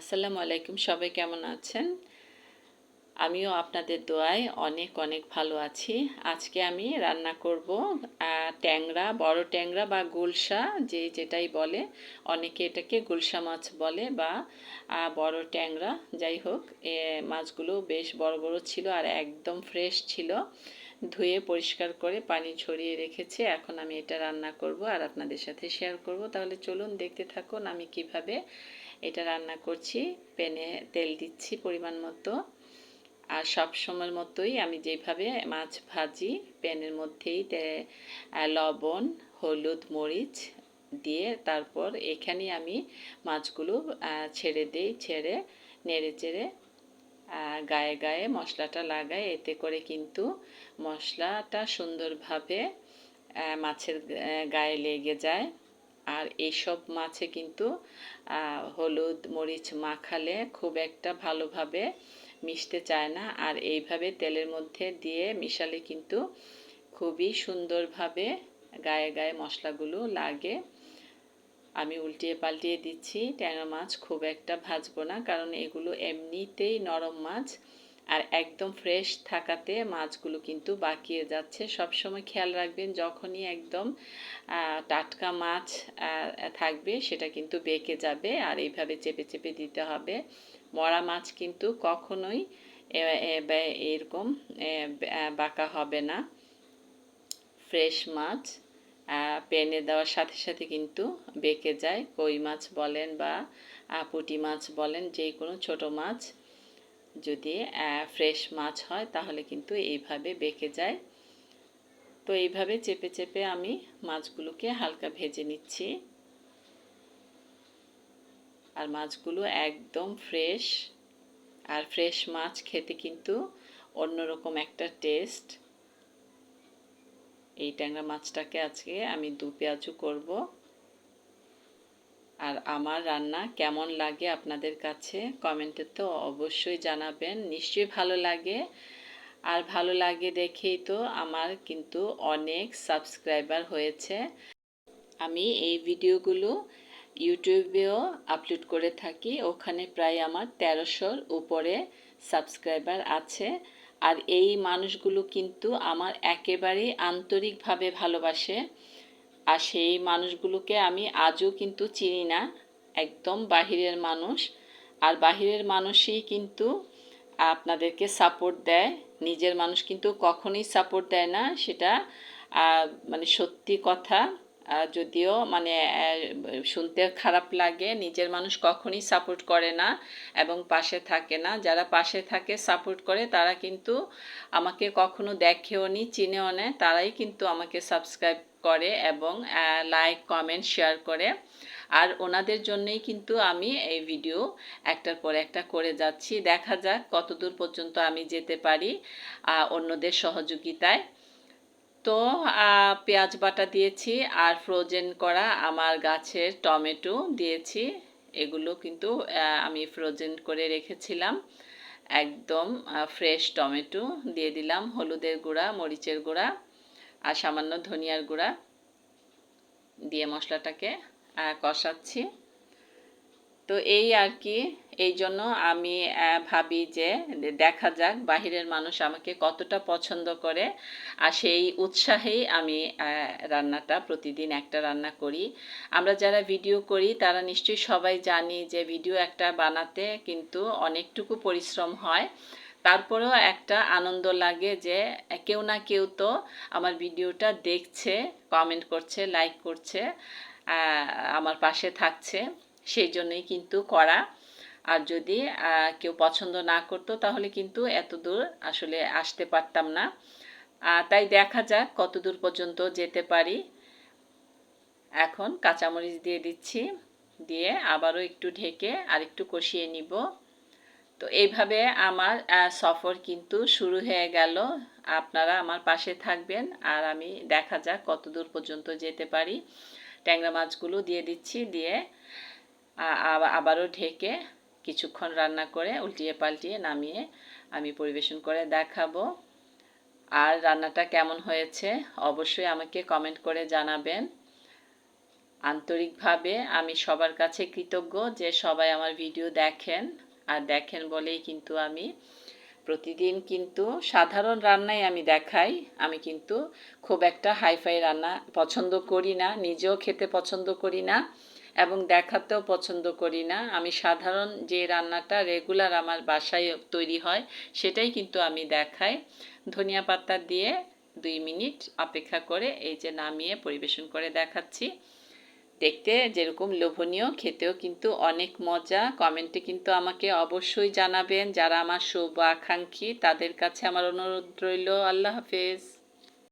আসসালামু আলাইকুম, সবাই কেমন আছেন? আমিও আপনাদের দোয়ায় অনেক অনেক ভালো আছি। আজকে আমি রান্না করব ট্যাংরা, বড় ট্যাংরা বা গুলশা, যে যেটাই বলে, অনেকে এটাকে গুলশা মাছ বলে বা বড় ট্যাংরা, যাই হোক, এ মাছগুলো বেশ বড় বড় ছিল আর একদম ফ্রেশ ছিল। ধুয়ে পরিষ্কার করে পানি ছড়িয়ে রেখেছি। এখন আমি এটা রান্না করব আর আপনাদের সাথে শেয়ার করব। তাহলে চলুন দেখতে থাকুন আমি কীভাবে এটা রান্না করছি, প্যানে তেল দিচ্ছি পরিমাণ মতো। আর সব সময়ের মতোই আমি যেভাবে মাছ ভাজি, প্যানের মধ্যেই লবণ, হলুদ, মরিচ দিয়ে তারপর এখানে আমি মাছগুলো ছেড়ে দিই, ছেড়ে নেড়ে চেড়ে গায়ে গায়ে মশলাটা লাগাই। এতে করে কিন্তু মশলাটা সুন্দরভাবে মাছের গায়ে লেগে যায়। আর এইসব মাছে কিন্তু হলুদ, মরিচ মাখালে খুব একটা ভালোভাবে মিশতে চায় না। আর এইভাবে তেলের মধ্যে দিয়ে মিশালে কিন্তু খুবই সুন্দরভাবে গায়ে গায়ে মশলাগুলো লাগে। আমি উল্টিয়ে পাল্টিয়ে দিচ্ছি, ট্যাংরা মাছ খুব একটা ভাজবো না, কারণ এগুলো এমনিতেই নরম মাছ। আর একদম ফ্রেশ থাকাতে মাছগুলো কিন্তু বাকিয়ে যাচ্ছে। সব সময় খেয়াল রাখবেন, যখনই একদম টাটকা মাছ থাকবে সেটা কিন্তু বেঁকে যাবে আর এইভাবে চেপে চেপে দিতে হবে। মরা মাছ কিন্তু কখনোই এরকম বাঁকা হবে না। ফ্রেশ মাছ পেনে দেওয়ার সাথে সাথে কিন্তু বেঁকে যায়। কই মাছ বলেন বা পুঁটি মাছ বলেন যে কোনো ছোট মাছ। যদি ফ্রেশ মাছ হয়, তাহলে কিন্তু এইভাবে বেঁকে যায়। তো এইভাবে চেপে চেপে আমি মাছগুলোকে হালকা ভেজে নিচ্ছি। আর মাছগুলো একদম ফ্রেশ আর ফ্রেশ মাছ খেতে কিন্তু অন্যরকম একটা টেস্ট এই ট্যাংরা মাছটাকে আজকে আমি দু পেঁয়াজু করব। আর আমার রান্না কেমন লাগে আপনাদের কাছে কমেন্টে তো অবশ্যই জানাবেন। নিশ্চয়ই ভালো লাগে। আর ভালো লাগে দেখেই তো আমার কিন্তু অনেক সাবস্ক্রাইবার হয়েছে। আমি এই ভিডিওগুলো ইউটিউবেও আপলোড করে থাকি। ওখানে প্রায় আমার তেরোশোর উপরে সাবস্ক্রাইবার আছে। আর এই মানুষগুলো কিন্তু আমার একেবারেই আন্তরিকভাবে ভালোবাসে। আর সেই মানুষগুলোকে আমি আজও কিন্তু চিনি না, একদম বাহিরের মানুষ। আর বাহিরের মানুষই কিন্তু আপনাদেরকে সাপোর্ট দেয়, নিজের মানুষ কিন্তু কখনোই সাপোর্ট দেয় না, সেটা মানে সত্যি কথা। যদিও মানে শুনতে খারাপ লাগে, নিজের মানুষ কখনোই সাপোর্ট করে না এবং পাশে থাকে না। যারা পাশে থাকে সাপোর্ট করে, তারা কিন্তু আমাকে কখনো দেখেও নি, চিনেও নেয় তারাই কিন্তু আমাকে সাবস্ক্রাইব করে এবং লাইক কমেন্ট শেয়ার করে। আর ওনাদের জন্যই কিন্তু আমি এই ভিডিও একটার পর একটা করে যাচ্ছি। দেখা যাক কতদূর পর্যন্ত আমি যেতে পারি অন্যদের সহযোগিতায়। তো পেঁয়াজ বাটা দিয়েছি আর ফ্রোজেন করা আমার গাছের টমেটো দিয়েছি। এগুলো কিন্তু আমি ফ্রোজেন করে রেখেছিলাম। একদম ফ্রেশ টমেটো দিয়ে দিলাম, হলুদের গুঁড়া, মরিচের গুঁড়া। আর সামান্য ধনিয়ার গুঁড়া দিয়ে মশলাটাকে কষাচ্ছি। তো এই আর কি, এই জন্য আমি ভাবি যে দেখা যাক বাহিরের মানুষ আমাকে কতটা পছন্দ করে। আর সেই উৎসাহেই আমি রান্নাটা প্রতিদিন একটা রান্না করি। আমরা যারা ভিডিও করি, তারা নিশ্চয়ই সবাই জানি যে ভিডিও একটা বানাতে কিন্তু অনেকটুকু পরিশ্রম হয়। তারপরেও একটা আনন্দ লাগে যে কেউ না কেউ তো আমার ভিডিওটা দেখছে কমেন্ট করছে লাইক করছে আমার পাশে থাকছে। সেই জন্যই কিন্তু করা। আর যদি কেউ পছন্দ না করতো তাহলে কিন্তু এত দূর আসলে আসতে পারতাম না। তাই দেখা যাক কত দূর পর্যন্ত যেতে পারি। এখন কাঁচামরিচ দিয়ে দিচ্ছি। দিয়ে আবারও একটু ঢেকে আর একটু কষিয়ে নিব। তো এইভাবে আমার সফর কিন্তু শুরু হয়ে গেল। আপনারা আমার পাশে থাকবেন আর আমি দেখা যাক কত দূর পর্যন্ত যেতে পারি। ট্যাংরা মাছগুলো দিয়ে দিচ্ছি, দিয়ে আবারও ঢেকে কিছুক্ষণ রান্না করে উল্টিয়ে পাল্টিয়ে নামিয়ে আমি পরিবেশন করে দেখাবো। আর রান্নাটা কেমন হয়েছে অবশ্যই আমাকে কমেন্ট করে জানাবেন। আন্তরিকভাবে আমি সবার কাছে কৃতজ্ঞ যে সবাই আমার ভিডিও দেখেন। আর দেখেন বলেই কিন্তু আমি প্রতিদিন কিন্তু সাধারণ রান্নাই আমি দেখাই। আমি কিন্তু খুব একটা হাইফাই রান্না পছন্দ করি না, নিজেও খেতে পছন্দ করি না এবং দেখাতেও পছন্দ করি না। আমি সাধারণ যে রান্নাটা রেগুলার আমার বাসায় তৈরি হয় সেটাই কিন্তু আমি দেখাই। ধনিয়া পাতা দিয়ে দুই মিনিট অপেক্ষা করে এই যে নামিয়ে পরিবেশন করে দেখাচ্ছি। দেখতে যেরকম লোভনীয়, খেতেও কিন্তু অনেক মজা। কমেন্টে কিন্তু আমাকে অবশ্যই জানাবেন যারা আমার শুভ আকাঙ্ক্ষী তাদের কাছে আমার অনুরোধ রইল। আল্লাহ হাফেজ।